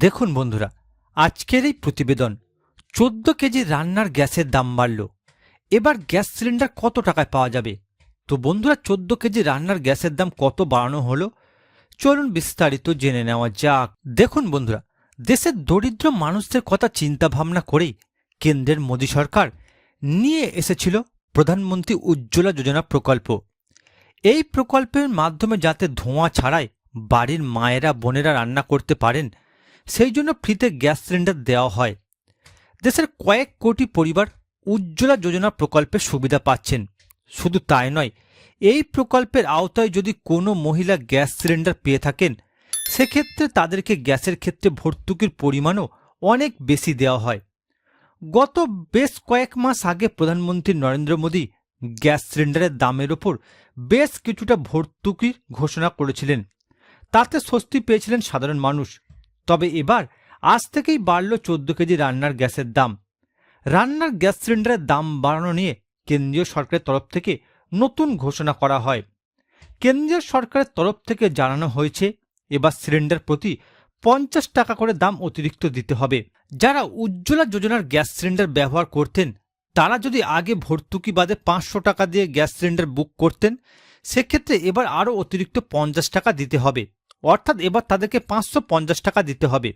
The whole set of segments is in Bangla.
দেখুন বন্ধুরা, আজকের এই প্রতিবেদন চোদ্দ কেজি রান্নার গ্যাসের দাম বাড়ল। এবার গ্যাস সিলিন্ডার কত টাকায় পাওয়া যাবে? তো বন্ধুরা, চোদ্দ কেজি রান্নার গ্যাসের দাম কত বাড়ানো হলো? চলুন বিস্তারিত জেনে নেওয়া যাক। দেখুন বন্ধুরা, দেশের দরিদ্র মানুষদের কথা চিন্তা ভাবনা করেই কেন্দ্রের মোদী সরকার নিয়ে এসেছিল প্রধানমন্ত্রী উজ্জ্বলা যোজনা প্রকল্প। এই প্রকল্পের মাধ্যমে যাতে ধোঁয়া ছাড়াই বাড়ির মায়েরা, বোনেরা রান্না করতে পারেন সেই জন্য ফ্রিতে গ্যাস সিলিন্ডার দেওয়া হয়। দেশের কয়েক কোটি পরিবার উজ্জ্বলা যোজনা প্রকল্পের সুবিধা পাচ্ছেন। শুধু তাই নয়, এই প্রকল্পের আওতায় যদি কোনো মহিলা গ্যাস সিলিন্ডার পেয়ে থাকেন, সেক্ষেত্রে তাদেরকে গ্যাসের ক্ষেত্রে ভর্তুকির পরিমাণও অনেক বেশি দেওয়া হয়। গত বেশ কয়েক মাস আগে প্রধানমন্ত্রী নরেন্দ্র মোদী গ্যাস সিলিন্ডারের দামের ওপর বেশ কিছুটা ভর্তুকির ঘোষণা করেছিলেন। তাতে স্বস্তি পেয়েছিলেন সাধারণ মানুষ। তবে এবার আজ থেকেই বাড়ল চোদ্দ কেজি রান্নার গ্যাসের দাম। রান্নার গ্যাস সিলিন্ডারের দাম বাড়ানো নিয়ে কেন্দ্রীয় সরকারের তরফ থেকে নতুন ঘোষণা করা হয়। কেন্দ্রীয় সরকারের তরফ থেকে জানানো হয়েছে, এবার সিলিন্ডার প্রতি পঞ্চাশ টাকা করে দাম অতিরিক্ত দিতে হবে। যারা উজ্জ্বলা যোজনার গ্যাস সিলিন্ডার ব্যবহার করতেন, তারা যদি আগে ভর্তুকি বাদে পাঁচশো টাকা দিয়ে গ্যাস সিলিন্ডার বুক করতেন, সেক্ষেত্রে এবার আরও অতিরিক্ত পঞ্চাশ টাকা দিতে হবে। অর্থাৎ এবার তাদেরকে পাঁচশো পঞ্চাশ টাকা দিতে হবে।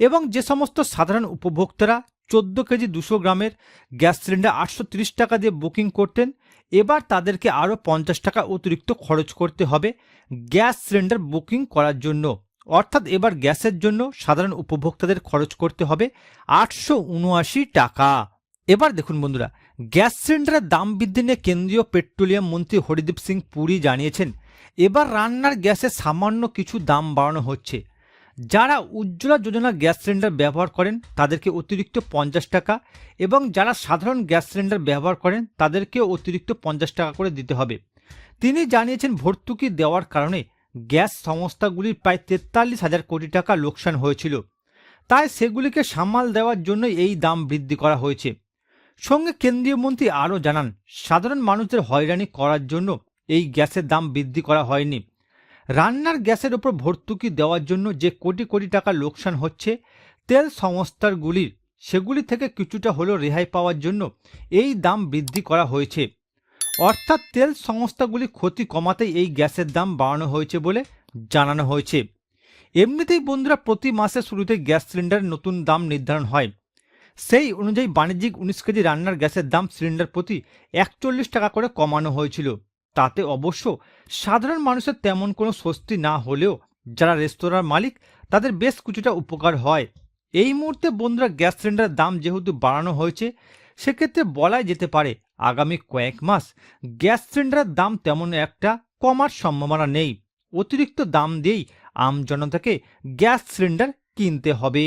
এবং যে সমস্ত সাধারণ উপভোক্তারা চোদ্দ কেজি দুশো গ্রামের গ্যাস সিলিন্ডার আটশো টাকা দিয়ে বুকিং করতেন, এবার তাদেরকে আরও পঞ্চাশ টাকা অতিরিক্ত খরচ করতে হবে গ্যাস সিলিন্ডার বুকিং করার জন্য। অর্থাৎ এবার গ্যাসের জন্য সাধারণ উপভোক্তাদের খরচ করতে হবে আটশো উনআশি টাকা। এবার দেখুন বন্ধুরা, গ্যাস সিলিন্ডারের দাম বৃদ্ধি নিয়ে কেন্দ্রীয় পেট্রোলিয়াম মন্ত্রী হরিদীপ সিং পুরী জানিয়েছেন এবার রান্নার গ্যাসে সামান্য কিছু দাম বাড়ানো হচ্ছে। যারা উজ্জ্বলা যোজনা গ্যাস সিলিন্ডার ব্যবহার করেন, তাদেরকে অতিরিক্ত পঞ্চাশ টাকা এবং যারা সাধারণ গ্যাস সিলিন্ডার ব্যবহার করেন, তাদেরকেও অতিরিক্ত পঞ্চাশ টাকা করে দিতে হবে। তিনি জানিয়েছেন, ভর্তুকি দেওয়ার কারণে গ্যাস সংস্থাগুলির প্রায় তেতাল্লিশ হাজার কোটি টাকা লোকসান হয়েছিল। তাই সেগুলিকে সামাল দেওয়ার জন্য এই দাম বৃদ্ধি করা হয়েছে। সঙ্গে কেন্দ্রীয় মন্ত্রী আরও জানান, সাধারণ মানুষদের হয়রানি করার জন্য এই গ্যাসের দাম বৃদ্ধি করা হয়নি। রান্নার গ্যাসের ওপর ভর্তুকি দেওয়ার জন্য যে কোটি কোটি টাকা লোকসান হচ্ছে, তেল সংস্থাগুলির, সেগুলি থেকে কিছুটা হলেও রেহাই পাওয়ার জন্য এই দাম বৃদ্ধি করা হয়েছে। অর্থাৎ তেল সংস্থাগুলি ক্ষতি কমাতেই এই গ্যাসের দাম বাড়ানো হয়েছে বলে জানানো হয়েছে। এমনিতেই বন্ধুরা, প্রতি মাসের শুরুতে গ্যাস সিলিন্ডারের নতুন দাম নির্ধারণ হয়। সেই অনুযায়ী বাণিজ্যিক উনিশ কেজি রান্নার গ্যাসের দাম সিলিন্ডার প্রতি একচল্লিশ টাকা করে কমানো হয়েছিল। তাতে অবশ্য সাধারণ মানুষের তেমন কোনো স্বস্তি না হলেও যারা রেস্তোরাঁর মালিক, তাদের বেশ কিছুটা উপকার হয়। এই মুহূর্তে বন্ধুরা গ্যাস সিলিন্ডারের দাম যেহেতু বাড়ানো হয়েছে, সেক্ষেত্রে বলাই যেতে পারে আগামী কয়েক মাস গ্যাস সিলিন্ডারের দাম তেমন একটা কমার সম্ভাবনা নেই। অতিরিক্ত দাম দিয়েই আমজনতাকে গ্যাস সিলিন্ডার কিনতে হবে।